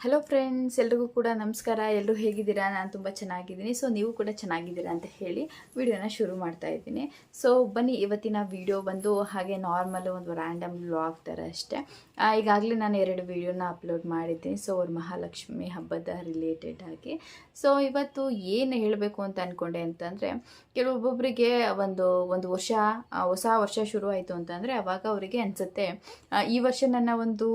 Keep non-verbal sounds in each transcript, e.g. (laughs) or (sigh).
Hello friends ಎಲ್ರಿಗೂ ಕೂಡ ನಮಸ್ಕಾರ. ಎಲ್ಲರೂ ಹೇಗಿದ್ದೀರಾ? ನಾನು ತುಂಬ ಚೆನ್ನಾಗಿದ್ದೀನಿ. ಸೊ ನೀವು ಕೂಡ ಚೆನ್ನಾಗಿದ್ದೀರಾ ಅಂತ ಹೇಳಿ ವಿಡಿಯೋನ ಶುರು ಮಾಡ್ತಾ ಇದ್ದೀನಿ. ಸೊ ಬನ್ನಿ, ಇವತ್ತಿನ ವಿಡಿಯೋ ಬಂದು ಹಾಗೆ ನಾರ್ಮಲ್ ಒಂದು ರ್ಯಾಂಡಮ್ ವ್ಲಾಗ್ ಥರ ಅಷ್ಟೇ. ಈಗಾಗಲೇ ನಾನು ಎರಡು ವಿಡಿಯೋನ ಅಪ್ಲೋಡ್ ಮಾಡಿದ್ದೀನಿ. ಸೊ ಅವ್ರ ಮಹಾಲಕ್ಷ್ಮಿ ಹಬ್ಬದ ರಿಲೇಟೆಡ್ ಆಗಿ. ಸೊ ಇವತ್ತು ಏನು ಹೇಳಬೇಕು ಅಂತ ಅಂದ್ಕೊಂಡೆ ಅಂತಂದರೆ ಕೆಲವೊಬ್ಬೊಬ್ಬರಿಗೆ ಒಂದು ಒಂದು ವರ್ಷ ಹೊಸ ವರ್ಷ ಶುರು ಆಯಿತು ಅಂತಂದರೆ ಅವಾಗ ಅವರಿಗೆ ಅನಿಸುತ್ತೆ ಈ ವರ್ಷ ನನ್ನ ಒಂದು,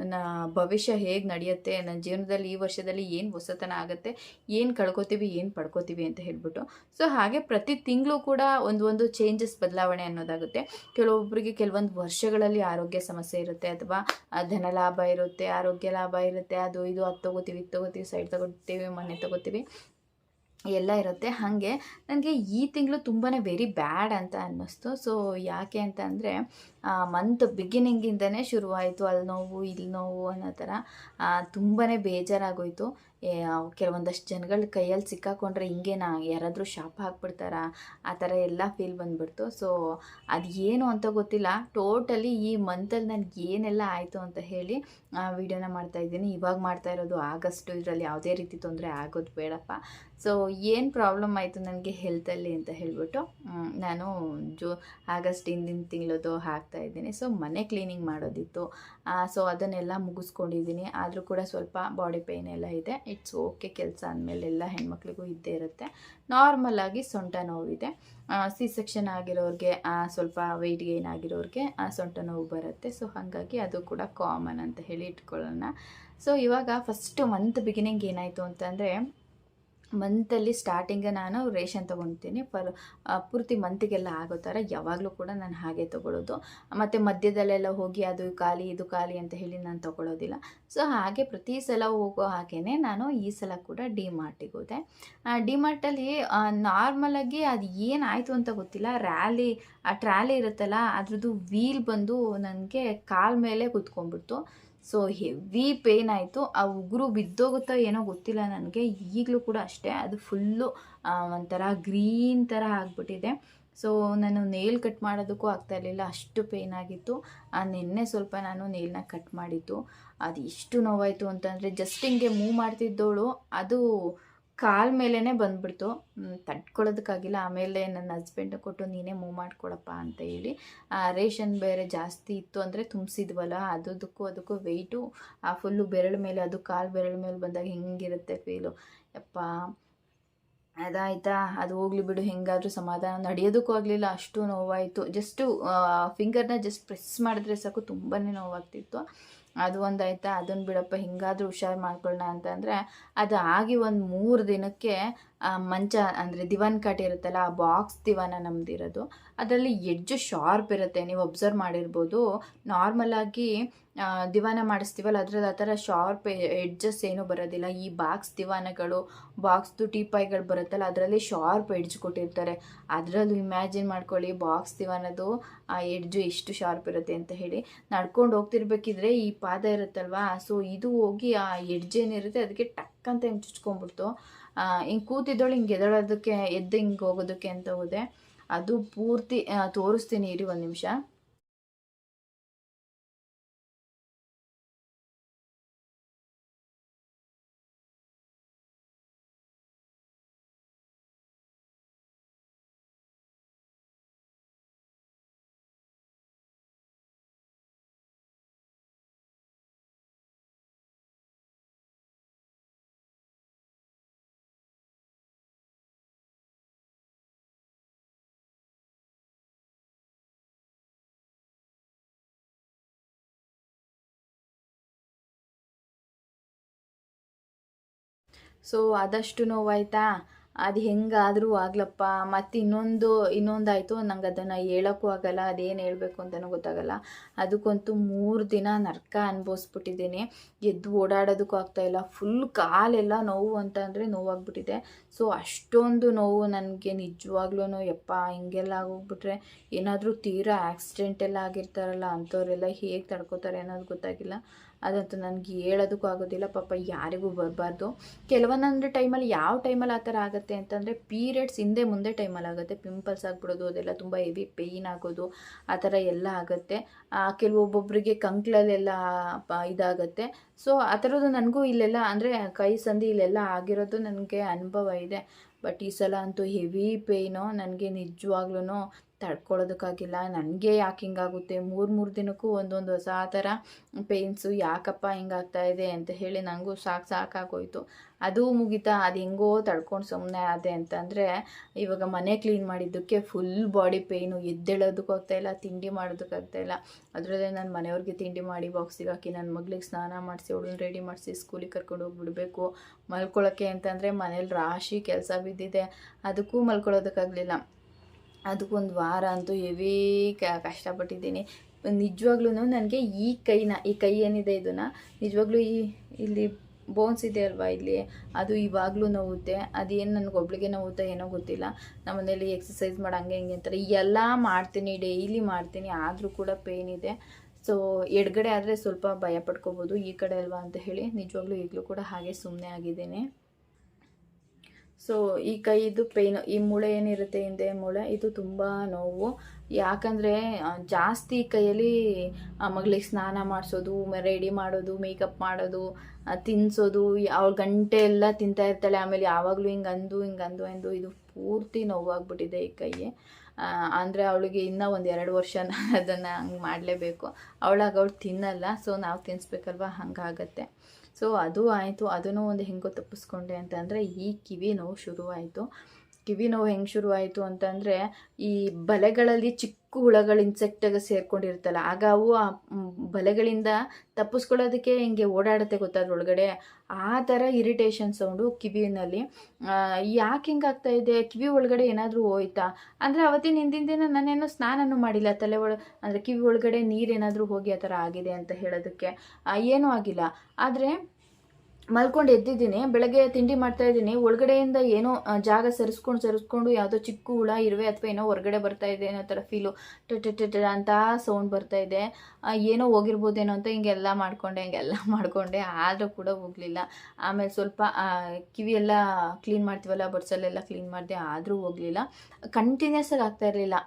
ನನ್ನ ಭವಿಷ್ಯ ಹೇಗೆ ನಡೆಯುತ್ತೆ. ನನ್ನ ಜೀವನದಲ್ಲಿ ಈ ವರ್ಷದಲ್ಲಿ ಏನು ಹೊಸತನ ಆಗುತ್ತೆ, ಏನು ಕಳ್ಕೊತೀವಿ, ಏನು ಪಡ್ಕೋತೀವಿ ಅಂತ ಹೇಳ್ಬಿಟ್ಟು. ಸೊ, ಹಾಗೆ ಪ್ರತಿ ತಿಂಗಳು ಕೂಡ ಒಂದು ಒಂದು ಚೇಂಜಸ್ ಬದಲಾವಣೆ ಅನ್ನೋದಾಗುತ್ತೆ. ಕೆಲವೊಬ್ಬರಿಗೆ ಕೆಲವೊಂದು ವರ್ಷಗಳಲ್ಲಿ ಆರೋಗ್ಯ ಸಮಸ್ಯೆ ಇರುತ್ತೆ ಅಥವಾ ಧನ ಲಾಭ ಇರುತ್ತೆ, ಆರೋಗ್ಯ ಲಾಭ ಇರುತ್ತೆ, ಅದು ಇದು, ಅದು ತೊಗೋತೀವಿ, ಇದು ತೊಗೋತೀವಿ ಸೈಡ್ ತೊಗೋತೀವಿ, ಮನೆ ತೊಗೋತೀವಿ, ಎಲ್ಲ ಇರುತ್ತೆ. ಹಾಗೆ ನನಗೆ ಈ ತಿಂಗಳು ತುಂಬಾ ವೆರಿ ಬ್ಯಾಡ್ ಅಂತ ಅನ್ನಿಸ್ತು. ಸೊ ಯಾಕೆ ಅಂತ ಅಂದರೆ ಮಂತ್ ಬಿಗಿನಿಂಗಿಂದನೇ ಶುರುವಾಯಿತು ಅಲ್ಲಿ ನೋವು ಇಲ್ಲಿ ನೋವು ಅನ್ನೋ ಥರ. ತುಂಬಾ ಬೇಜಾರಾಗೋಯಿತು. ಕೆಲವೊಂದಷ್ಟು ಜನಗಳ ಕೈಯಲ್ಲಿ ಸಿಕ್ಕಾಕೊಂಡ್ರೆ ಹಿಂಗೇನಾ ಯಾರಾದರೂ ಶಾಪ ಹಾಕ್ಬಿಡ್ತಾರಾ? ಆ ಥರ ಎಲ್ಲ ಫೀಲ್ ಬಂದ್ಬಿಡ್ತು. ಸೊ ಅದು ಏನು ಅಂತ ಗೊತ್ತಿಲ್ಲ. ಟೋಟಲಿ ಈ ಮಂತಲ್ಲಿ ನನಗೆ ಏನೆಲ್ಲ ಆಯಿತು ಅಂತ ಹೇಳಿ ವಿಡಿಯೋನ ಮಾಡ್ತಾ ಇದ್ದೀನಿ. ಇವಾಗ ಮಾಡ್ತಾ ಇರೋದು ಆಗಸ್ಟು ಇದರಲ್ಲಿ ಯಾವುದೇ ರೀತಿ ತೊಂದರೆ ಆಗೋದು ಬೇಡಪ್ಪ. ಸೊ ಏನು ಪ್ರಾಬ್ಲಮ್ ಆಯಿತು ನನಗೆ ಹೆಲ್ತಲ್ಲಿ ಅಂತ ಹೇಳ್ಬಿಟ್ಟು ನಾನು ಜೂ, ಆಗಸ್ಟ್ ಹಿಂದಿನ ತಿಂಗಳದು ಇದ್ದೀನಿ. ಸೊ ಮನೆ ಕ್ಲೀನಿಂಗ್ ಮಾಡೋದಿತ್ತು. ಸೊ ಅದನ್ನೆಲ್ಲ ಮುಗಿಸ್ಕೊಂಡಿದ್ದೀನಿ. ಆದರೂ ಕೂಡ ಸ್ವಲ್ಪ ಬಾಡಿ ಪೇಯ್ನ್ ಎಲ್ಲ ಇದೆ. ಇಟ್ಸ್ ಓಕೆ ಕೆಲಸ ಅಂದಮೇಲೆ ಎಲ್ಲ ಹೆಣ್ಮಕ್ಳಿಗೂ ಇದ್ದೇ ಇರುತ್ತೆ. ನಾರ್ಮಲ್ ಆಗಿ ಸೊಂಟ ನೋವಿದೆ. ಸಿ ಸೆಕ್ಷನ್ ಆಗಿರೋರಿಗೆ ಸ್ವಲ್ಪ ವೆಯ್ಟ್ ಗೇನ್ ಆಗಿರೋರಿಗೆ ಸೊಂಟ ನೋವು ಬರುತ್ತೆ. ಸೊ ಹಾಗಾಗಿ ಅದು ಕೂಡ ಕಾಮನ್ ಅಂತ ಹೇಳಿ ಇಟ್ಕೊಳ್ಳೋಣ. ಸೊ ಇವಾಗ ಫಸ್ಟು ಮಂತ್ ಬಿಗಿನಿಂಗ್ ಏನಾಯಿತು ಅಂತಂದರೆ ಮಂತಲ್ಲಿ ಸ್ಟಾರ್ಟಿಂಗ್ ನಾನು ರೇಷನ್ ತೊಗೊತೀನಿ. ಪರ್ ಪೂರ್ತಿ ಮಂತಿಗೆಲ್ಲ ಆಗೋ ಥರ ಯಾವಾಗಲೂ ಕೂಡ ನಾನು ಹಾಗೆ ತೊಗೊಳ್ಳೋದು ಮತ್ತು ಮಧ್ಯದಲ್ಲೆಲ್ಲ ಹೋಗಿ ಅದು ಖಾಲಿ, ಇದು ಖಾಲಿ ಅಂತ ಹೇಳಿ ನಾನು ತೊಗೊಳ್ಳೋದಿಲ್ಲ ಸೊ ಹಾಗೆ ಪ್ರತಿ ಸಲ ಹೋಗೋ ಹಾಗೇ ನಾನು ಈ ಸಲ ಕೂಡ ಡಿ ಮಾರ್ಟಿಗೆ ಹೋದೆ ಡಿ ಮಾರ್ಟಲ್ಲಿ ನಾರ್ಮಲಾಗಿ ಅದು ಏನಾಯಿತು ಅಂತ ಗೊತ್ತಿಲ್ಲ. ರ್ಯಾಲಿ ಆ ಟ್ರ್ಯಾಲಿ ಇರುತ್ತಲ್ಲ, ಅದ್ರದ್ದು ವೀಲ್ ಬಂದು ನನಗೆ ಕಾಲ ಮೇಲೆ ಕುತ್ಕೊಂಡ್ಬಿಡ್ತು. ಸೊ ಹೆವಿ ಪೇಯ್ನ್ ಆಯಿತು. ಆ ಉಗುರು ಬಿದ್ದೋಗುತ್ತೋ ಏನೋ ಗೊತ್ತಿಲ್ಲ ನನಗೆ. ಈಗಲೂ ಕೂಡ ಅಷ್ಟೇ. ಅದು ಫುಲ್ಲು ಒಂಥರ ಗ್ರೀನ್ ಥರ ಆಗಿಬಿಟ್ಟಿದೆ. ಸೊ ನಾನು ನೇಲ್ ಕಟ್ ಮಾಡೋದಕ್ಕೂ ಆಗ್ತಾ ಇರಲಿಲ್ಲ. ಅಷ್ಟು ಪೇಯ್ನ್ ಆಗಿತ್ತು. ಆ, ನಿನ್ನೆ ಸ್ವಲ್ಪ ನಾನು ನೇಲ್ನ ಕಟ್ ಮಾಡಿದ್ದು. ಅದು ಎಷ್ಟು ನೋವಾಯಿತು ಅಂತಂದರೆ ಜಸ್ಟ್ ಹಿಂಗೆ ಮೂವ್ ಮಾಡ್ತಿದ್ದವಳು ಅದು ಕಾಲ ಮೇಲೇ ಬಂದ್ಬಿಡ್ತು. ತಡ್ಕೊಳ್ಳೋದಕ್ಕಾಗಿಲ್ಲ ಆಮೇಲೆ ನನ್ನ ಹಸ್ಬೆಂಡ್ ಕೊಟ್ಟು, ನೀನೇ ಮೂವ್ ಮಾಡ್ಕೊಳಪ್ಪ ಅಂತ ಹೇಳಿ ರೇಷನ್ ಬೇರೆ ಜಾಸ್ತಿ ಇತ್ತು ಅಂದರೆ ತುಂಬಿಸಿದ್ವಲ್ಲ ಅದಕ್ಕೂ ಅದಕ್ಕೂ ವೆಯ್ಟು ಆ ಫುಲ್ಲು ಬೆರಳ ಮೇಲೆ, ಅದು ಕಾಲು ಬೆರಳ ಮೇಲೆ ಬಂದಾಗ ಹೆಂಗಿರುತ್ತೆ ಫೀಲು ಯಪ್ಪ, ಅದಾಯ್ತಾ? ಅದು ಹೋಗ್ಲಿ ಬಿಡು, ಹೆಂಗಾದರೂ ಸಮಾಧಾನ. ನಡೆಯೋದಕ್ಕೂ ಆಗಲಿಲ್ಲ, ಅಷ್ಟು ನೋವಾಯಿತು. ಜಸ್ಟು ಫಿಂಗರ್ನ ಜಸ್ಟ್ ಪ್ರೆಸ್ ಮಾಡಿದ್ರೆ ಸಾಕು ತುಂಬಾ ನೋವಾಗ್ತಿತ್ತು. ಅದು ಒಂದಾಯ್ತಾ? ಅದನ್ನು ಬಿಡಪ್ಪ, ಹಿಂಗಾದರೂ ಹುಷಾರು ಮಾಡ್ಕೊಳ್ಳೋಣ ಅಂತಂದರೆ ಅದು ಆಗಿ ಒಂದು ಮೂರು ದಿನಕ್ಕೆ ಮಂಚ ಅಂದರೆ ದಿವಾನ್ ಕಾಟ್ ಇರುತ್ತಲ್ಲ, ಆ ಬಾಕ್ಸ್ ದಿವಾನ ನಮ್ದಿರೋದು, ಅದರಲ್ಲಿ ಎಡ್ಜು ಶಾರ್ಪ್ ಇರುತ್ತೆ. ನೀವು ಒಬ್ಸರ್ವ್ ಮಾಡಿರ್ಬೋದು. ನಾರ್ಮಲಾಗಿ ದಿವಾನ ಮಾಡಿಸ್ತೀವಲ್ಲ, ಅದ್ರಲ್ಲಿ ಆ ಥರ ಶಾರ್ಪ್ ಎಡ್ಜಸ್ ಏನೂ ಬರೋದಿಲ್ಲ. ಈ ಬಾಕ್ಸ್ ದಿವಾನಗಳು ಬಾಕ್ಸ್ದು ಟೀಪಾಯ್ಗಳು ಬರುತ್ತಲ್ಲ, ಅದರಲ್ಲಿ ಶಾರ್ಪ್ ಎಡ್ಜ್ ಕೊಟ್ಟಿರ್ತಾರೆ. ಅದರಲ್ಲೂ ಇಮ್ಯಾಜಿನ್ ಮಾಡ್ಕೊಳ್ಳಿ, ಬಾಕ್ಸ್ ದಿವಾನದು ಆ ಎಡ್ಜು ಎಷ್ಟು ಶಾರ್ಪ್ ಇರುತ್ತೆ ಅಂತ ಹೇಳಿ. ನಡ್ಕೊಂಡು ಹೋಗ್ತಿರ್ಬೇಕಿದ್ರೆ ಈ ಪಾದ ಇರುತ್ತಲ್ವಾ, ಸೊ ಇದು ಹೋಗಿ ಆ ಎಡ್ಜ್ ಏನಿರುತ್ತೆ, ಅದಕ್ಕೆ ಟಕ್ ಅಂತ ಹಿಂಗೆ ಚುಚ್ಕೊಂಡ್ಬಿಡ್ತು. ಹಿಂಗೆ ಕೂತಿದ್ದೋಳು ಹಿಂಗೆ ಎದಳೋದಕ್ಕೆ ಎದ್ದು ಹಿಂಗೆ ಹೋಗೋದಕ್ಕೆ ಅಂತ ಹೋದೆ. ಅದು ಪೂರ್ತಿ ತೋರಿಸ್ತೀನಿ ಇರಿ ಒಂದು ನಿಮಿಷ. ಸೊ ಆದಷ್ಟು ನೋವಾಯ್ತಾ? ಅದು ಹೆಂಗಾದರೂ ಆಗ್ಲಪ್ಪ, ಮತ್ತು ಇನ್ನೊಂದು, ಇನ್ನೊಂದಾಯಿತು ನಂಗೆ ಅದನ್ನು ಹೇಳೋಕ್ಕೂ ಆಗಲ್ಲ, ಅದೇನು ಹೇಳಬೇಕು ಅಂತಲೂ ಗೊತ್ತಾಗಲ್ಲ. ಅದಕ್ಕಂತೂ ಮೂರು ದಿನ ನರ್ಕ ಅನುಭವಿಸ್ಬಿಟ್ಟಿದ್ದೀನಿ. ಎದ್ದು ಓಡಾಡೋದಕ್ಕೂ ಆಗ್ತಾಯಿಲ್ಲ ಫುಲ್ ಕಾಲೆಲ್ಲ ನೋವು ಅಂತ ಅಂದರೆ ನೋವಾಗ್ಬಿಟ್ಟಿದೆ. ಸೊ ಅಷ್ಟೊಂದು ನೋವು ನನಗೆ ನಿಜವಾಗ್ಲೂ ಯಪ್ಪ, ಹಿಂಗೆಲ್ಲ ಆಗೋಗ್ಬಿಟ್ರೆ ಏನಾದರೂ ತೀರಾ ಆಕ್ಸಿಡೆಂಟ್ ಎಲ್ಲ ಆಗಿರ್ತಾರಲ್ಲ, ಅಂಥವರೆಲ್ಲ ಹೇಗೆ ತಡ್ಕೋತಾರೆ ಅನ್ನೋದು ಗೊತ್ತಾಗಿಲ್ಲ. ಅದಂತೂ ನನಗೆ ಹೇಳೋದಕ್ಕೂ ಆಗೋದಿಲ್ಲ. ಪಾಪ ಯಾರಿಗೂ ಬರಬಾರ್ದು. ಕೆಲವೊಂದೊಂದು ಟೈಮಲ್ಲಿ ಯಾವ ಟೈಮಲ್ಲಿ ಆ ಥರ ಆಗುತ್ತೆ ಅಂತಂದರೆ ಪೀರಿಯಡ್ಸ್ ಹಿಂದೆ ಮುಂದೆ ಟೈಮಲ್ಲಿ ಆಗುತ್ತೆ. ಪಿಂಪಲ್ಸ್ ಆಗ್ಬಿಡೋದು, ಅದೆಲ್ಲ ತುಂಬ ಹೆವಿ ಪೇಯ್ನ್ ಆಗೋದು, ಆ ಥರ ಎಲ್ಲ ಆಗುತ್ತೆ. ಕೆಲವೊಬ್ಬೊಬ್ಬರಿಗೆ ಕಂಕ್ಳಲ್ಲೆಲ್ಲ ಪ- ಇದಾಗುತ್ತೆ. ಸೊ ಆ ಥರದ್ದು ನನಗೂ ಇಲ್ಲೆಲ್ಲ, ಅಂದರೆ ಕೈ ಸಂಧಿ ಇಲ್ಲೆಲ್ಲ ಆಗಿರೋದು ನನಗೆ ಅನುಭವ ಇದೆ. ಬಟ್ ಈ ಸಲ ಅಂತೂ ಹೆವಿ ಪೇಯ್ನು ನನಗೆ ನಿಜವಾಗ್ಲೂ ತಡ್ಕೊಳ್ಳೋದಕ್ಕಾಗಿಲ್ಲ ನನಗೆ ಯಾಕೆ ಹಿಂಗಾಗುತ್ತೆ? ಮೂರು ಮೂರು ದಿನಕ್ಕೂ ಒಂದೊಂದು ಹೊಸ ಥರ ಪೇಯ್ನ್ಸು ಯಾಕಪ್ಪ ಹಿಂಗಾಗ್ತಾ ಇದೆ ಅಂತ ಹೇಳಿ ನನಗೂ ಸಾಕು, ಸಾಕಾಗೋಯ್ತು. ಅದು ಮುಗಿತಾ, ಅದು ಹೆಂಗೋ ತಡ್ಕೊಂಡು ಸುಮ್ಮನೆ ಆದೆ ಅಂತಂದರೆ, ಇವಾಗ ಮನೆ ಕ್ಲೀನ್ ಮಾಡಿದ್ದಕ್ಕೆ ಫುಲ್ ಬಾಡಿ ಪೇಯ್ನು, ಎದ್ದೇಳೋದಕ್ಕೂ ಆಗ್ತಾಯಿಲ್ಲ ತಿಂಡಿ ಮಾಡೋದಕ್ಕಾಗ್ತಾಯಿಲ್ಲ ಅದರಲ್ಲೇ ನಾನು ಮನೆಯವ್ರಿಗೆ ತಿಂಡಿ ಮಾಡಿ, ಬಾಕ್ಸಿಗೆ ಹಾಕಿ ನನ್ನ ಮಗಳಿಗೆ ಸ್ನಾನ ಮಾಡಿಸಿ, ಅವಳನ್ನ ರೆಡಿ ಮಾಡಿಸಿ, ಸ್ಕೂಲಿಗೆ ಕರ್ಕೊಂಡು ಹೋಗ್ಬಿಡ್ಬೇಕು. ಮಲ್ಕೊಳ್ಳೋಕ್ಕೆ ಅಂತಂದರೆ ಮನೇಲಿ ರಾಶಿ ಕೆಲಸ ಬಿದ್ದಿದೆ. ಅದಕ್ಕೂ ಮಲ್ಕೊಳ್ಳೋದಕ್ಕಾಗಲಿಲ್ಲ ಅದಕ್ಕೊಂದು ವಾರ ಅಂತೂ ಹೆವಿ ಕಷ್ಟಪಟ್ಟಿದ್ದೀನಿ. ನಿಜವಾಗ್ಲೂ ನನಗೆ ಈ ಕೈನ, ಈ ಕೈ ಏನಿದೆ ಇದನ್ನು, ನಿಜವಾಗ್ಲೂ ಈ, ಇಲ್ಲಿ ಬೋನ್ಸ್ ಇದೆ ಅಲ್ವಾ ಇಲ್ಲಿ? ಅದು ಇವಾಗಲೂ ನೋವುತ್ತೆ. ಅದೇನು ನನಗೆ ಒಬ್ಳಿಗೆ ನೋವುತ್ತೆ ಏನೋ ಗೊತ್ತಿಲ್ಲ. ನಮ್ಮ ಮನೇಲಿ ಎಕ್ಸಸೈಸ್ ಮಾಡಿ, ಹಂಗೆ ಹಿಂಗೆ ಅಂತಾರೆ. ಎಲ್ಲ ಮಾಡ್ತೀನಿ ಡೈಲಿ ಮಾಡ್ತೀನಿ. ಆದರೂ ಕೂಡ ಪೇಯ್ನ್ ಇದೆ. ಸೊ ಎಡಗಡೆ ಆದರೆ ಸ್ವಲ್ಪ ಭಯ ಪಡ್ಕೋಬೋದು. ಈ ಕಡೆ ಅಲ್ವಾ ಅಂತ ಹೇಳಿ ನಿಜವಾಗ್ಲೂ ಈಗಲೂ ಕೂಡ ಹಾಗೆ ಸುಮ್ಮನೆ ಆಗಿದ್ದೇನೆ. ಸೊ ಈ ಕೈದು ಪೇನ್ ಈ ಮೂಳೆ ಏನಿರುತ್ತೆ ಹಿಂದೆ ಮೂಳೆ, ಇದು ತುಂಬ ನೋವು. ಯಾಕಂದರೆ ಜಾಸ್ತಿ ಕೈಯಲ್ಲಿ ಮಗಳಿಗೆ ಸ್ನಾನ ಮಾಡಿಸೋದು ರೆಡಿ ಮಾಡೋದು ಮೇಕಪ್ ಮಾಡೋದು ತಿನ್ನಿಸೋದು ಅವಳು ಗಂಟೆ ಎಲ್ಲ ತಿಂತಾ ಇರ್ತಾಳೆ, ಆಮೇಲೆ ಯಾವಾಗಲೂ ಹಿಂಗೆ ಅಂದು ಹಿಂಗೆ ಅಂದು, ಎಂದು ಇದು ಪೂರ್ತಿ ನೋವಾಗ್ಬಿಟ್ಟಿದೆ ಈ ಕೈ ಅಂದರೆ ಅವಳಿಗೆ ಇನ್ನೂ ಒಂದು ಎರಡು ವರ್ಷ ನಾನು ಅದನ್ನು ಹಂಗೆ ಮಾಡಲೇಬೇಕು. ಅವಳಾಗ ಅವಳು ತಿನ್ನಲ್ಲ, ಸೊ ನಾವು ತಿನ್ನಿಸ್ಬೇಕಲ್ವ ಹಂಗಾಗತ್ತೆ. ಸೊ ಅದು ಆಯಿತು. ಅದನ್ನು ಒಂದು ಹೆಂಗೋ ತಪ್ಪಿಸ್ಕೊಂಡೆ ಅಂತಂದರೆ ಈ ಕಿವಿ ನೋವು ಶುರುವಾಯಿತು. ಕಿವಿ ನೋವು ಹೆಂಗೆ ಶುರುವಾಯಿತು ಅಂತಂದರೆ ಈ ಬಲೆಗಳಲ್ಲಿ ಚಿಕ್ಕ ಹುಳಗಳು ಇನ್ಸೆಕ್ಟಾಗಿ ಸೇರ್ಕೊಂಡಿರ್ತಲ್ಲ ಆಗ ಅವು ಆ ಬಲೆಗಳಿಂದ ತಪ್ಪಿಸ್ಕೊಳ್ಳೋದಕ್ಕೆ ಹಿಂಗೆ ಓಡಾಡುತ್ತೆ ಗೊತ್ತಾದ್ರೊಳಗಡೆ. ಆ ಥರ ಇರಿಟೇಷನ್ ಸೌಂಡು ಕಿವಿನಲ್ಲಿ. ಯಾಕೆ ಹಿಂಗಾಗ್ತಾ ಇದೆ? ಕಿವಿ ಒಳಗಡೆ ಏನಾದರೂ ಹೋಯ್ತಾ? ಅಂದರೆ ಅವತ್ತಿನ ಹಿಂದಿನ ದಿನ ನಾನೇನು ಸ್ನಾನನೂ ಮಾಡಿಲ್ಲ, ತಲೆ ಒಳ, ಅಂದರೆ ಕಿವಿ ಒಳಗಡೆ ನೀರೇನಾದರೂ ಹೋಗಿ ಆ ಥರ ಆಗಿದೆ ಅಂತ ಹೇಳೋದಕ್ಕೆ. ಏನೂ ಆಗಿಲ್ಲ. ಆದರೆ ಮಲ್ಕೊಂಡು ಎದ್ದಿದ್ದೀನಿ, ಬೆಳಗ್ಗೆ ತಿಂಡಿ ಮಾಡ್ತಾ ಇದ್ದೀನಿ, ಒಳಗಡೆಯಿಂದ ಏನೋ ಜಾಗ ಸರಿಸ್ಕೊಂಡು ಸರಿಸ್ಕೊಂಡು ಯಾವುದೋ ಚಿಕ್ಕ ಹುಳ, ಇರುವೆ ಅಥವಾ ಏನೋ ಹೊರಗಡೆ ಬರ್ತಾ ಇದೆ ಅನ್ನೋ ಥರ ಫೀಲು ಟ ಅಂತ ಸೌಂಡ್ ಬರ್ತಾ ಇದೆ. ಏನೋ ಹೋಗಿರ್ಬೋದೇನೋ ಅಂತ ಹಿಂಗೆಲ್ಲ ಮಾಡ್ಕೊಂಡೆ, ಹಿಂಗೆಲ್ಲ (laughs) ಮಾಡಿಕೊಂಡೆ, ಆದರೂ ಕೂಡ ಹೋಗಲಿಲ್ಲ. ಆಮೇಲೆ ಸ್ವಲ್ಪ ಕಿವಿಯೆಲ್ಲ ಕ್ಲೀನ್ ಮಾಡ್ತೀವಲ್ಲ ಬಡ್ಸಲ್ಲೆಲ್ಲ ಕ್ಲೀನ್ ಮಾಡಿದೆ, ಆದರೂ ಹೋಗಲಿಲ್ಲ. ಕಂಟಿನ್ಯೂಸ್ ಆಗಿ ಆಗ್ತಾ ಇರಲಿಲ್ಲ.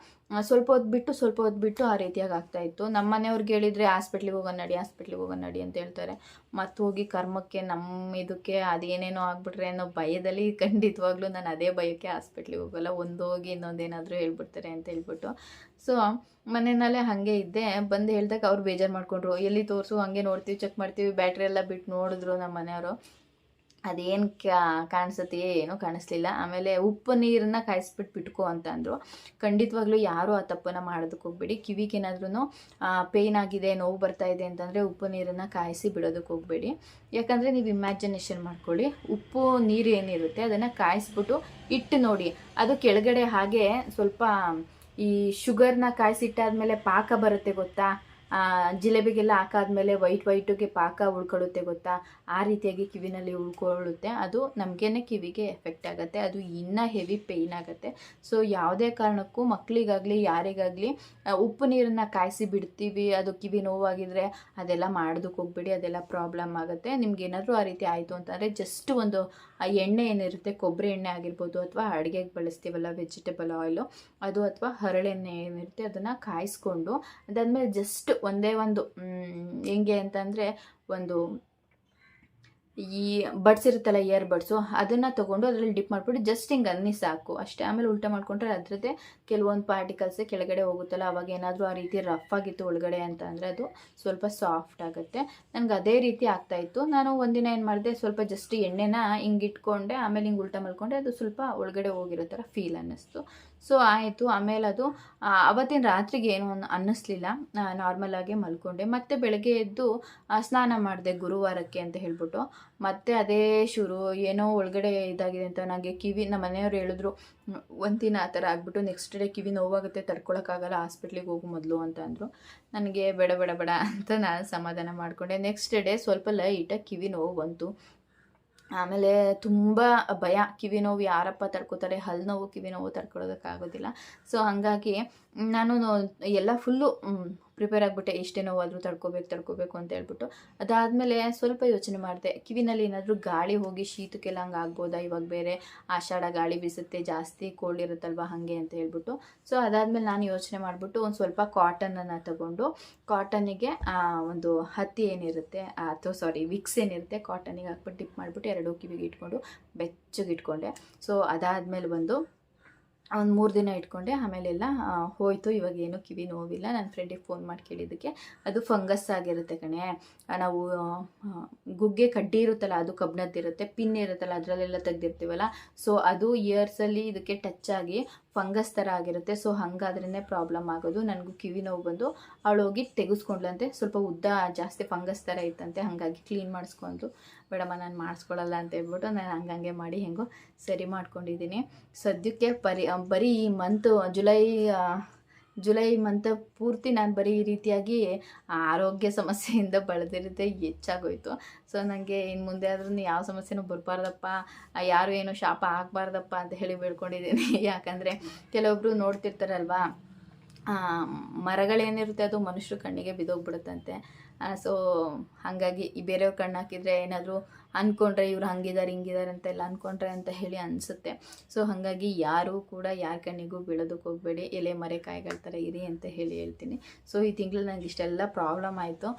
ಸ್ವಲ್ಪ ಹೊತ್ತು ಬಿಟ್ಟು, ಸ್ವಲ್ಪ ಹೊತ್ತು ಬಿಟ್ಟು ಆ ರೀತಿಯಾಗಿ ಆಗ್ತಾ ಇತ್ತು. ನಮ್ಮ ಮನೆಯವ್ರಿಗೆ ಹೇಳಿದರೆ, ಹಾಸ್ಪಿಟ್ಲಿಗೆ ಹೋಗೋಣ ನಡಿ, ಹಾಸ್ಪಿಟ್ಲಿಗೆ ಹೋಗೋಣ ನಡಿ ಅಂತ ಹೇಳ್ತಾರೆ. ಮತ್ತು ಹೋಗಿ ಕರ್ಮಕ್ಕೆ ನಮ್ಮ ಇದಕ್ಕೆ ಅದೇನೇನೋ ಆಗ್ಬಿಟ್ರೆ ಅನ್ನೋ ಭಯದಲ್ಲಿ ಖಂಡಿತವಾಗ್ಲೂ ನಾನು ಅದೇ ಭಯಕ್ಕೆ ಹಾಸ್ಪಿಟ್ಲಿಗೆ ಹೋಗಲ್ಲ. ಒಂದು ಹೋಗಿ ಇನ್ನೊಂದೇನಾದರೂ ಹೇಳ್ಬಿಡ್ತಾರೆ ಅಂತ ಹೇಳ್ಬಿಟ್ಟು. ಸೊ ಮನೆಯಲ್ಲೇ ಹಾಗೆ ಇದ್ದೆ. ಬಂದು ಹೇಳ್ದಾಗ ಅವ್ರು ಬೇಜಾರು ಮಾಡಿಕೊಂಡ್ರು. ಎಲ್ಲಿ ತೋರಿಸು, ಹಾಗೆ ನೋಡ್ತೀವಿ, ಚೆಕ್ ಮಾಡ್ತೀವಿ. ಬ್ಯಾಟ್ರಿ ಎಲ್ಲ ಬಿಟ್ಟು ನೋಡಿದ್ರು ನಮ್ಮ ಮನೆಯವರು. ಅದೇನು ಕಾಣಿಸುತ್ತೆ, ಏನೂ ಕಾಣಿಸ್ಲಿಲ್ಲ. ಆಮೇಲೆ ಉಪ್ಪು ನೀರನ್ನ ಕಾಯಿಸ್ಬಿಟ್ಟು ಬಿಟ್ಕೋ ಅಂತ ಅಂದರು. ಖಂಡಿತವಾಗ್ಲೂ ಯಾರೂ ಆ ತಪ್ಪನ್ನು ಮಾಡೋದಕ್ಕೆ ಹೋಗ್ಬೇಡಿ. ಕಿವಿಗೆ ಏನಾದ್ರೂ ಪೇಯ್ನ್ ಆಗಿದೆ, ನೋವು ಬರ್ತಾ ಇದೆ ಅಂತಂದರೆ ಉಪ್ಪು ನೀರನ್ನು ಕಾಯಿಸಿ ಬಿಡೋದಕ್ಕೆ ಹೋಗಬೇಡಿ. ಯಾಕಂದರೆ ನೀವು ಇಮ್ಯಾಜಿನೇಷನ್ ಮಾಡ್ಕೊಳ್ಳಿ. ಉಪ್ಪು, ನೀರು ಏನಿರುತ್ತೆ ಅದನ್ನು ಕಾಯಿಸ್ಬಿಟ್ಟು ಇಟ್ಟು ನೋಡಿ. ಅದು ಕೆಳಗಡೆ ಹಾಗೆ ಸ್ವಲ್ಪ ಈ ಶುಗರ್ನ ಕಾಯಿಸಿಟ್ಟಾದ್ಮೇಲೆ ಪಾಕ ಬರುತ್ತೆ ಗೊತ್ತಾ? ಜಿಲೇಬಿಗೆಲ್ಲ ಹಾಕಾದ್ಮೇಲೆ ವೈಟ್ ವೈಟಿಗೆ ಪಾಕ ಉಳ್ಕೊಳ್ಳುತ್ತೆ ಗೊತ್ತಾ? ಆ ರೀತಿಯಾಗಿ ಕಿವಿನಲ್ಲಿ ಉಳ್ಕೊಳ್ಳುತ್ತೆ. ಅದು ನಮಗೇನೆ ಕಿವಿಗೆ ಎಫೆಕ್ಟ್ ಆಗುತ್ತೆ. ಅದು ಇನ್ನೂ ಹೆವಿ ಪೇಯ್ನ್ ಆಗುತ್ತೆ. ಸೊ, ಯಾವುದೇ ಕಾರಣಕ್ಕೂ ಮಕ್ಕಳಿಗಾಗಲಿ ಯಾರಿಗಾಗಲಿ ಉಪ್ಪು ನೀರನ್ನು ಕಾಯಿಸಿ ಬಿಡ್ತೀವಿ. ಅದು ಕಿವಿ ನೋವಾಗಿದ್ರೆ ಅದೆಲ್ಲ ಮಾಡೋದಕ್ಕೆ ಹೋಗ್ಬಿಡಿ. ಅದೆಲ್ಲ ಪ್ರಾಬ್ಲಮ್ ಆಗುತ್ತೆ. ನಿಮ್ಗೆ ಏನಾದರೂ ಆ ರೀತಿ ಆಯಿತು ಅಂತಂದರೆ ಜಸ್ಟ್ ಒಂದು ಎಣ್ಣೆ ಏನಿರುತ್ತೆ, ಕೊಬ್ಬರಿ ಎಣ್ಣೆ ಆಗಿರ್ಬೋದು ಅಥವಾ ಅಡುಗೆಗೆ ಬಳಸ್ತೀವಲ್ಲ, ವೆಜಿಟೇಬಲ್ ಆಯಿಲು, ಅದು ಅಥವಾ ಹರಳೆಣ್ಣೆ ಏನಿರುತ್ತೆ, ಅದನ್ನು ಕಾಯಿಸ್ಕೊಂಡು ಅದಾದಮೇಲೆ ಜಸ್ಟ್ ಒಂದೇ ಒಂದು ಹೆಂಗೆ ಅಂತಂದರೆ ಒಂದು ಈ ಬಡ್ಸ್ ಇರುತ್ತಲ್ಲ ಇಯರ್ ಬಡ್ಸು ಅದನ್ನು ತೊಗೊಂಡು ಅದರಲ್ಲಿ ಡಿಪ್ ಮಾಡಿಬಿಟ್ಟು ಜಸ್ಟ್ ಹಿಂಗೆ ಅನ್ನಿ ಸಾಕು. ಅಷ್ಟೇ, ಆಮೇಲೆ ಉಲ್ಟ ಮಾಡ್ಕೊಂಡ್ರೆ ಅದರದ್ದೇ ಕೆಲವೊಂದು ಪಾರ್ಟಿಕಲ್ಸ್ ಕೆಳಗಡೆ ಹೋಗುತ್ತಲ್ಲ, ಅವಾಗ ಏನಾದರೂ ಆ ರೀತಿ ರಫ್ ಆಗಿತ್ತು ಒಳಗಡೆ ಅಂತ ಅಂದರೆ ಅದು ಸ್ವಲ್ಪ ಸಾಫ್ಟ್ ಆಗುತ್ತೆ. ನನಗೆ ಅದೇ ರೀತಿ ಆಗ್ತಾಯಿತ್ತು ನಾನು ಒಂದಿನ ಏನು ಮಾಡಿದೆ, ಸ್ವಲ್ಪ ಜಸ್ಟ್ ಎಣ್ಣೆನ ಹಿಂಗೆ ಇಟ್ಕೊಂಡೆ, ಆಮೇಲೆ ಹಿಂಗೆ ಉಲ್ಟ ಮಲ್ಕೊಂಡೆ ಅದು ಸ್ವಲ್ಪ ಒಳಗಡೆ ಹೋಗಿರೋ ಥರ ಫೀಲ್ ಅನ್ನಿಸ್ತು. ಸೊ ಆಯಿತು. ಆಮೇಲೆ ಅದು ಅವತ್ತಿನ ರಾತ್ರಿಗೆ ಏನು ಅನ್ನಿಸ್ಲಿಲ್ಲ. ನಾರ್ಮಲ್ ಆಗಿ ಮಲ್ಕೊಂಡೆ. ಮತ್ತೆ ಬೆಳಗ್ಗೆ ಎದ್ದು ಸ್ನಾನ ಮಾಡಿದೆ ಗುರುವಾರಕ್ಕೆ ಅಂತ ಹೇಳ್ಬಿಟ್ಟು. ಮತ್ತೆ ಅದೇ ಶುರು ಏನೋ ಒಳಗಡೆ ಇದಾಗಿದೆ ಅಂತ ನನಗೆ ಕಿವಿ ನಮ್ಮ ಮನೆಯವ್ರು ಹೇಳಿದ್ರು "ಹ್ಮ್, ಒಂದಿನ ಆ ಥರ ಆಗಿಬಿಟ್ಟು ನೆಕ್ಸ್ಟ್ ಡೇ ಕಿವಿ ನೋವಾಗುತ್ತೆ ತಡ್ಕೊಳಕ್ಕಾಗಲ್ಲ ಹಾಸ್ಪಿಟ್ಲಿಗೆ ಹೋಗು ಮೊದಲು ಅಂತ ಅಂದರು. ನನಗೆ ಬೇಡ ಬೇಡ ಬೇಡ ಅಂತ ನಾನು ಸಮಾಧಾನ ಮಾಡಿಕೊಂಡೆ. ನೆಕ್ಸ್ಟ್ ಡೇ ಸ್ವಲ್ಪ ಲೈಟಾಗಿ ಕಿವಿ ನೋವು ಬಂತು. ಆಮೇಲೆ ತುಂಬ ಭಯ ಕಿವಿ ನೋವು ಯಾರಪ್ಪ ತಡ್ಕೋತಾರೆ ಹಲ್ಲು ನೋವು ಕಿವಿ ನೋವು ತಡ್ಕೊಳ್ಳೋದಕ್ಕಾಗೋದಿಲ್ಲ ಸೊ ಹಾಗಾಗಿ ನಾನು ಎಲ್ಲ ಫುಲ್ಲು ಪ್ರಿಪೇರ್ ಆಗಿಬಿಟ್ಟೆ, ಇಷ್ಟೇ ನೋವಾದರೂ ತಡ್ಕೋಬೇಕು ತಡ್ಕೋಬೇಕು ಅಂತ ಹೇಳ್ಬಿಟ್ಟು. ಅದಾದಮೇಲೆ ಸ್ವಲ್ಪ ಯೋಚನೆ ಮಾಡಿದೆ, ಕಿವಿನಲ್ಲಿ ಏನಾದರೂ ಗಾಳಿ ಹೋಗಿ ಶೀತಕ್ಕೆಲ್ಲ ಹಂಗೆ ಆಗ್ಬೋದಾ? ಇವಾಗ ಬೇರೆ ಆಷಾಢ ಗಾಳಿ ಬೀಸುತ್ತೆ, ಜಾಸ್ತಿ ಕೋಲ್ಡ್ ಇರುತ್ತಲ್ವ ಹಾಗೆ ಅಂತ ಹೇಳ್ಬಿಟ್ಟು. ಸೊ ಅದಾದಮೇಲೆ ನಾನು ಯೋಚನೆ ಮಾಡಿಬಿಟ್ಟು ಒಂದು ಸ್ವಲ್ಪ ಕಾಟನನ್ನು ತಗೊಂಡು ಕಾಟನಿಗೆ ಒಂದು ಹತ್ತಿ ಏನಿರುತ್ತೆ ಅಥವಾ ಸಾರಿ ವಿಕ್ಸ್ ಏನಿರುತ್ತೆ ಕಾಟನಿಗೆ ಹಾಕ್ಬಿಟ್ಟು ಟಿಪ್ ಮಾಡಿಬಿಟ್ಟು ಎರಡು ಕಿವಿಗೆ ಇಟ್ಕೊಂಡು ಬೆಚ್ಚಗೆ ಇಟ್ಕೊಂಡೆ. ಸೊ ಅದಾದಮೇಲೆ ಬಂದು ಒಂದು ಮೂರು ದಿನ ಇಟ್ಕೊಂಡೆ, ಆಮೇಲೆಲ್ಲ ಹೋಯಿತು. ಇವಾಗ ಏನು ಕಿವಿ ನೋವಿಲ್ಲ. ನನ್ನ ಫ್ರೆಂಡಿಗೆ ಫೋನ್ ಮಾಡಿ ಕೇಳಿದ್ದಕ್ಕೆ ಅದು ಫಂಗಸ್ ಆಗಿರುತ್ತೆ ಕಣೆ. ನಾವು ಗುಗ್ಗೆ ಕಡ್ಡಿ ಇರುತ್ತಲ್ಲ, ಅದು ಕಬ್ಬಣದ್ದಿರುತ್ತೆ ಪಿನ್ ಇರುತ್ತಲ್ಲ, ಅದರಲ್ಲೆಲ್ಲ ತೆಗ್ದಿರ್ತೀವಲ್ಲ ಸೊ ಅದು ಇಯರ್ಸಲ್ಲಿ ಇದಕ್ಕೆ ಟಚ್ ಆಗಿ ಫಂಗಸ್ ಥರ ಆಗಿರುತ್ತೆ. ಸೊ ಹಂಗಾದ್ರೇ ಪ್ರಾಬ್ಲಮ್ ಆಗೋದು. ನನಗೂ ಕಿವಿ ನೋವು ಬಂದು ಅವಳು ಹೋಗಿ ತೆಗೆಸ್ಕೊಂಡ್ಲಂತೆ ಸ್ವಲ್ಪ ಉದ್ದ ಜಾಸ್ತಿ ಫಂಗಸ್ ಥರ ಇತ್ತಂತೆ, ಹಾಗಾಗಿ ಕ್ಲೀನ್ ಮಾಡಿಸ್ಕೊಂಡು ಬೇಡಮ್ಮ, ನಾನು ಮಾಡಿಸ್ಕೊಳ್ಳಲ್ಲ ಅಂತ ಹೇಳ್ಬಿಟ್ಟು ನಾನು ಹಂಗಂಗೆ ಮಾಡಿ ಹೆಂಗೋ ಸರಿ ಮಾಡ್ಕೊಂಡಿದ್ದೀನಿ. ಸದ್ಯಕ್ಕೆ ಪರಿ ಬರೀ ಈ ಮಂತು ಜುಲೈ ಜುಲೈ ಮಂತ್ ಪೂರ್ತಿ ನಾನು ಬರೀ ಈ ರೀತಿಯಾಗಿ ಆರೋಗ್ಯ ಸಮಸ್ಯೆಯಿಂದ ಬಳದಿರುತ್ತೆ ಹೆಚ್ಚಾಗೋಯ್ತು. ಸೊ ನನಗೆ ಇನ್ನು ಮುಂದೆ ಆದ್ರೂ ಯಾವ ಸಮಸ್ಯೆನೂ ಬರಬಾರ್ದಪ್ಪ ಯಾರು ಏನು ಶಾಪ ಆಗಬಾರ್ದಪ್ಪ ಅಂತ ಹೇಳಿ ಬೇಡ್ಕೊಂಡಿದ್ದೀನಿ. ಯಾಕಂದರೆ ಕೆಲವೊಬ್ಬರು ನೋಡ್ತಿರ್ತಾರಲ್ವಾ? ಮರಗಳೇನಿರುತ್ತೆ ಅದು ಮನುಷ್ಯರ ಕಣ್ಣಿಗೆ ಬಿದ್ದೋಗ್ಬಿಡುತ್ತಂತೆ. ಸೊ ಹಾಗಾಗಿ ಈ ಬೇರೆಯವ್ರ ಕಣ್ಣು ಹಾಕಿದರೆ ಏನಾದರೂ ಅಂದ್ಕೊಂಡ್ರೆ ಇವ್ರು ಹಂಗಿದ್ದಾರೆ ಹಿಂಗಿದ್ದಾರೆ ಅಂತೆಲ್ಲ ಅಂದ್ಕೊಂಡ್ರೆ ಅಂತ ಹೇಳಿ ಅನಿಸುತ್ತೆ. ಸೊ ಹಾಗಾಗಿ ಯಾರೂ ಕೂಡ ಯಾರ ಕಣ್ಣಿಗೂ ಬೀಳೋದಕ್ಕೆ ಹೋಗಬೇಡಿ. ಎಲೆ, ಮರೆ, ಕಾಯಿಗಳ ಥರ ಇರಿ ಅಂತ ಹೇಳಿ ಹೇಳ್ತೀನಿ. ಸೊ ಈ ತಿಂಗಳು ನನಗೆ ಇಷ್ಟೆಲ್ಲ ಪ್ರಾಬ್ಲಮ್ ಆಯಿತು.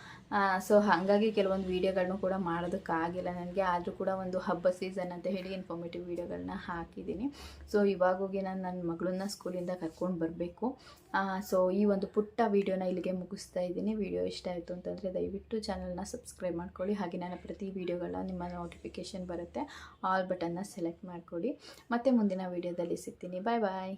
ಸೊ ಹಾಗಾಗಿ ಕೆಲವೊಂದು ವೀಡಿಯೋಗಳನ್ನೂ ಕೂಡ ಮಾಡೋದಕ್ಕಾಗಿಲ್ಲ ನನಗೆ. ಆದರೂ ಕೂಡ ಒಂದು ಹಬ್ಬ ಸೀಸನ್ ಅಂತ ಹೇಳಿ ಇನ್ಫಾರ್ಮೇಟಿವ್ ವೀಡಿಯೋಗಳನ್ನ ಹಾಕಿದ್ದೀನಿ. ಸೊ ಇವಾಗ ಹೋಗಿ ನಾನು ನನ್ನ ಮಗಳನ್ನ ಸ್ಕೂಲಿಂದ ಕರ್ಕೊಂಡು ಬರಬೇಕು. ಸೊ ಈ ಒಂದು ಪುಟ್ಟ ವೀಡಿಯೋನ ಇಲ್ಲಿಗೆ ಮುಗಿಸ್ತಾ ಇದ್ದೀನಿ. ವಿಡಿಯೋ ಇಷ್ಟ ಆಯಿತು ಅಂತಂದರೆ ದಯವಿಟ್ಟು ಚಾನಲ್ನ ಸಬ್ಸ್ಕ್ರೈಬ್ ಮಾಡ್ಕೊಳ್ಳಿ. ಹಾಗೆ ನಾನು ಪ್ರತಿ ವೀಡಿಯೋಗಳ ನಿಮ್ಮ ನೋಟಿಫಿಕೇಷನ್ ಬರುತ್ತೆ. ಆಲ್ ಬಟನ್ನ ಸೆಲೆಕ್ಟ್ ಮಾಡಿಕೊಡಿ ಮತ್ತೆ ಮುಂದಿನ ವೀಡಿಯೋದಲ್ಲಿ ಸಿಗ್ತೀನಿ. ಬಾಯ್ ಬಾಯ್